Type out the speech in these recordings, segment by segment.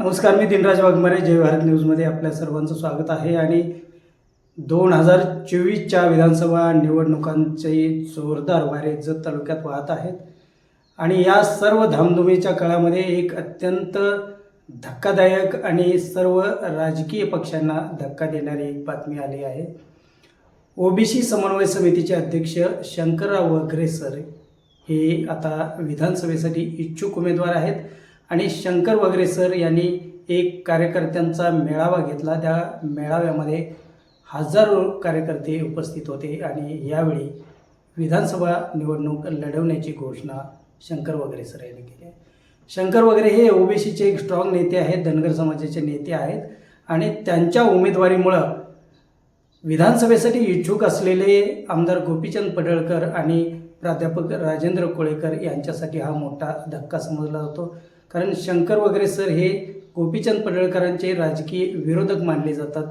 नमस्कार मी दिनराज वाघमारे जय भारत न्यूजमध्ये आपल्या सर्वांचं स्वागत आहे. आणि दोन हजार चोवीसच्या विधानसभा निवडणुकांचे जोरदार वारे जत तालुक्यात वाहत आहेत. आणि या सर्व धामधुमीच्या काळामध्ये एक अत्यंत धक्कादायक आणि सर्व राजकीय पक्षांना धक्का देणारी एक बातमी आली आहे. ओबीसी समन्वय समितीचे अध्यक्ष शंकरराव वगरे सर हे आता विधानसभेसाठी इच्छुक उमेदवार आहेत. आणि शंकर वगैरे सर यांनी एक कार्यकर्त्यांचा मेळावा घेतला. त्या मेळाव्यामध्ये हजारो कार्यकर्ते उपस्थित होते आणि यावेळी विधानसभा निवडणूक लढवण्याची घोषणा शंकर वगैरे सर यांनी केली आहे. शंकर वगैरे हे ओबीसीचे एक स्ट्रॉंग नेते आहेत धनगर समाजाचे नेते आहेत आणि त्यांच्या उमेदवारीमुळं विधानसभेसाठी इच्छुक असलेले आमदार गोपीचंद पडळकर आणि प्राध्यापक राजेंद्र कोळेकर यांच्यासाठी हा मोठा धक्का समजला जातो. कारण शंकर वगैरे सर हे गोपीचंद पडळकरांचे राजकीय विरोधक मानले जातात.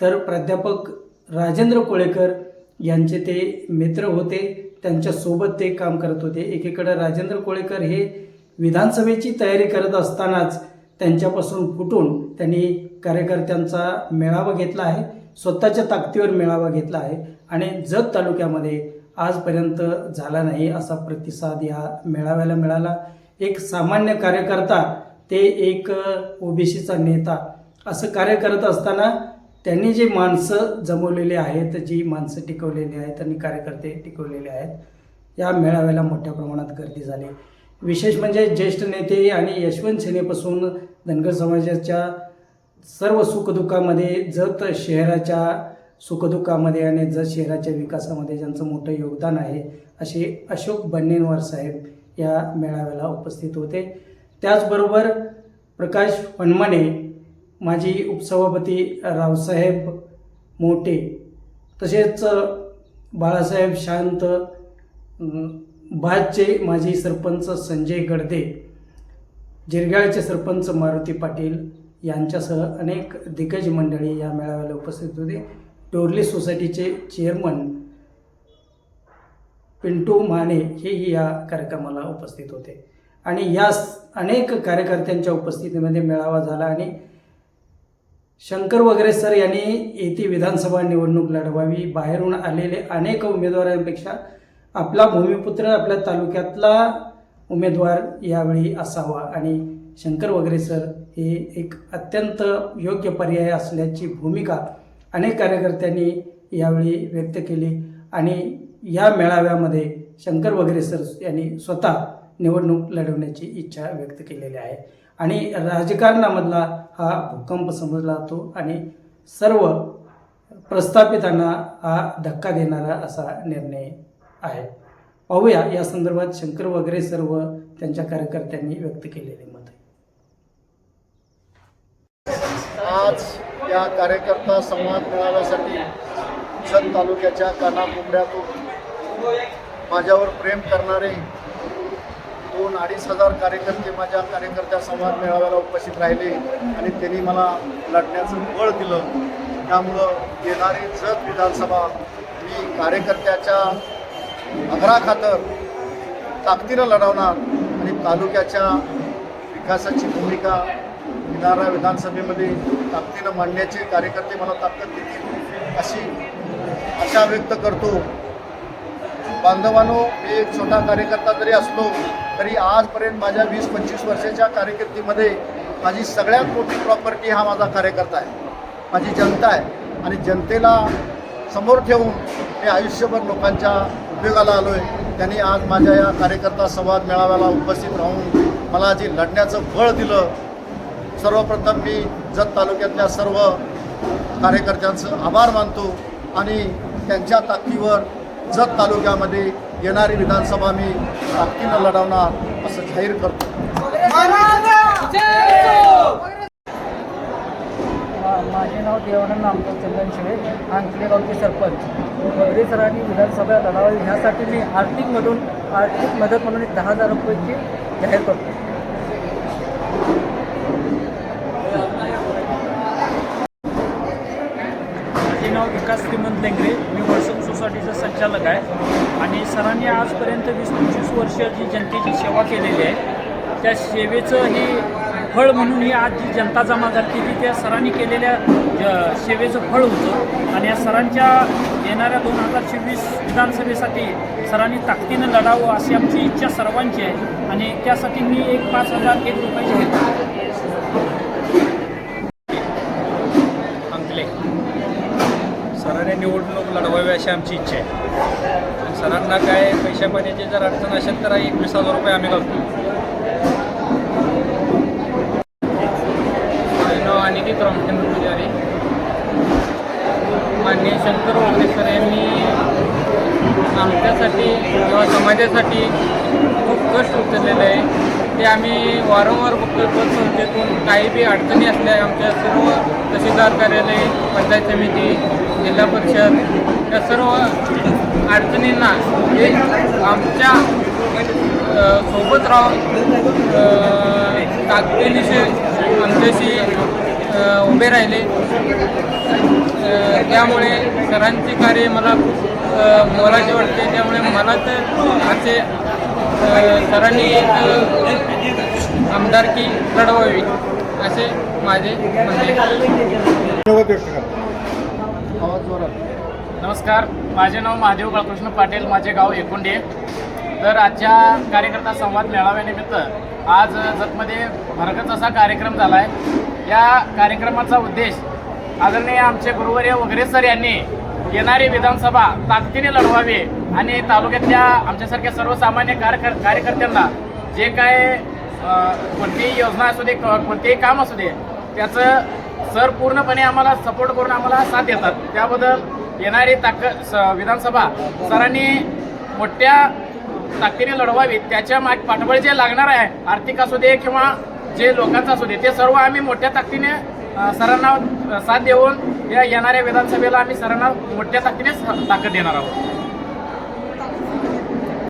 तर प्राध्यापक राजेंद्र कोळेकर यांचे ते मित्र होते. त्यांच्यासोबत ते काम करत होते. एकीकडे राजेंद्र कोळेकर हे विधानसभेची तयारी करत असतानाच त्यांच्यापासून फुटून त्यांनी कार्यकर्त्यांचा मेळावा घेतला आहे. स्वतःच्या ताकदीवर मेळावा घेतला आहे. आणि जत तालुक्यामध्ये आजपर्यंत झाला नाही असा प्रतिसाद या मेळाव्याला मिळाला. एक सामान्य कार्यकर्ता ते एक ओबीसीचा नेता असं कार्य करत असताना त्यांनी जे माणसं जमवलेली आहेत जी माणसं टिकवलेली आहेत आणि कार्यकर्ते टिकवलेले आहेत या मेळाव्याला मोठ्या प्रमाणात गर्दी झाली. विशेष म्हणजे ज्येष्ठ नेते आणि यशवंत सेनेपासून धनगर समाजाच्या सर्व सुखदुःखामध्ये जत शहराच्या सुखदुःखामध्ये आणि जत शहराच्या विकासामध्ये ज्यांचं मोठं योगदान आहे असे अशोक बन्नेनवार साहेब या मेळाव्याला उपस्थित होते. त्याचबरोबर प्रकाश वनमने माजी उपसभापती रावसाहेब मोटे तसेच बाळासाहेब शांत भाजचे माजी सरपंच संजय गडदे जिरगाळचे सरपंच मारुती पाटील यांच्यासह अनेक दिग्गज मंडळी या मेळाव्याला उपस्थित होते. टोरली सोसायटीचे चेअरमन पिंटू माने हेही या कार्यक्रमाला उपस्थित होते. आणि या अनेक कार्यकर्त्यांच्या उपस्थितीमध्ये मेळावा झाला आणि शंकर वगैरे सर यांनी येथे विधानसभा निवडणूक लढवावी. बाहेरून आलेले अनेक उमेदवारांपेक्षा आपला भूमिपुत्र आपल्या तालुक्यातला उमेदवार यावेळी असावा. आणि शंकर वगैरे सर हे एक अत्यंत योग्य पर्याय असल्याची भूमिका अनेक कार्यकर्त्यांनी यावेळी व्यक्त केली. आणि या मेळाव्यामध्ये शंकर वगैरे सर यांनी स्वतः निवडणूक लढवण्याची इच्छा व्यक्त केलेली आहे. आणि राजकारणामधला हा भूकंप समजला जातो आणि सर्व प्रस्थापितांना हा धक्का देणारा असा निर्णय आहे. पाहूया या संदर्भात शंकर वगैरे सर्व त्यांच्या कार्यकर्त्यांनी व्यक्त केलेले मत. आज या कार्यकर्ता संवाद मेळाव्यासाठी जत तालुक्याच्या कानाकोपऱ्यातून माझ्यावर प्रेम करणारे दोन अडीच हजार कार्यकर्ते माझ्या कार्यकर्त्या संवाद मेळाव्याला उपस्थित राहिले आणि त्यांनी मला लढण्याचं बळ दिलं. त्यामुळं येणारी जत विधानसभा मी कार्यकर्त्याच्या आग्रहाखातर ताकदीनं लढवणार आणि तालुक्याच्या विकासाची भूमिका येणाऱ्या विधानसभेमध्ये ताकदीनं मांडण्याचे कार्यकर्ते मला ताकद देतील अशी आशा व्यक्त करतो. बांधवानो मी एक छोटा कार्यकर्ता जरी असलो तरी आजपर्यंत माझ्या वीस पंचवीस वर्षाच्या कार्यकिर्दीमध्ये माझी सगळ्यात मोठी प्रॉपर्टी हा माझा कार्यकर्ता आहे. माझी जनता आहे. आणि जनतेला समोर ठेवून मी आयुष्यभर लोकांच्या उपयोगाला आलो आहे त्यांनी आज माझ्या या कार्यकर्ता संवाद मेळाव्याला उपस्थित राहून मला जे लढण्याचं बळ दिलं सर्वप्रथम मी जत तालुक्यातल्या सर्व कार्यकर्त्यांचं आभार मानतो आणि त्यांच्या ताकदीवर जत तालुक्यामध्ये येणारी विधानसभा मी ताकदीनं लढवणार असं जाहीर करतो. माझे नाव देवानंद नामदेव चंदन शिळे आणखी गावचे सरपंच. वगैरे सरांनी विधानसभा लढावी ह्यासाठी मी आर्थिकमधून आर्थिक मदत म्हणून एक दहा हजार रुपयाची जाहीर करतो. माझे नाव विकास श्रीमंत लेंगरे मी सोसायटीचं संचालक आहे. आणि सरांनी आजपर्यंत वीस पंचवीस वर्ष जी जनतेची सेवा केलेली आहे त्या सेवेचं ही फळ म्हणून ही आज जी जनता जमा झाली ती त्या सरांनी केलेल्या ज- सेवेचं फळ होतं. आणि या सरांच्या येणाऱ्या दोन हजार चोवीस विधानसभेसाठी सरांनी ताकदीनं लढावं अशी आमची इच्छा सर्वांची आहे. आणि त्यासाठी मी एक पाच हजार एक रुपये घेतो करतो. अंकले सरांनी निवडणूक लढवावी अशी आमची इच्छा आहे. सरांना काय पैशा पाण्याची जर अडचण असेल तर एकवीस हजार रुपये आम्ही घालतो. माझं नाव अनिकेत रामचंद्र पुजारी. माननीय शंकर वागडेसर यांनी आमच्यासाठी किंवा समाजासाठी खूप कष्ट उचललेलं आहे. ते आम्ही वारंवार बघतो पतसंस्थेतून काही बी अडचणी असल्या आमच्या सर्व तहसीलदार कार्यालय पंचायत समिती जिल्हा परिषद या सर्व अडचणींना हे आमच्यासोबत राहून अ, ताकदीनिशी आमच्याशी उभे राहिले. त्यामुळे सरांचे कार्य मला खूप मोलाचे वाटते. त्यामुळे मला तर असे सरांनी एक आमदारकी लढवावी असे माझे म्हणणे. आवाज जोरात. नमस्कार माझे नाव महादेव बाळकृष्ण पाटील माझे गाव एकुंडे. तर आजच्या कार्यकर्ता संवाद मेळाव्यानिमित्त आज जतमध्ये भरगत असा कार्यक्रम झाला आहे या कार्यक्रमाचा उद्देश आदरणीय आमचे गुरुवर्य वगैरे सर यांनी येणारी विधानसभा ताकदीने लढवावी आणि तालुक्यातल्या आमच्यासारख्या सर्वसामान्य कार्यकर कार्यकर्त्यांना जे काय कोणतीही योजना असू दे क- कोणतेही काम असू दे त्याचं सर पूर्णपणे आम्हाला सपोर्ट करून आम्हाला साथ देतात. त्याबद्दल येणारी ताकद स- विधानसभा सरांनी मोठ्या ताकदीने लढवावी त्याच्या माग पाठबळ जे लागणार आहे आर्थिक असू दे किंवा जे लोकांचं असू दे ते सर्व आम्ही मोठ्या ताकदीने सरांना साथ देऊन या येणाऱ्या विधानसभेला आम्ही सरांना मोठ्या ताकदीने ताकद देणार आहोत.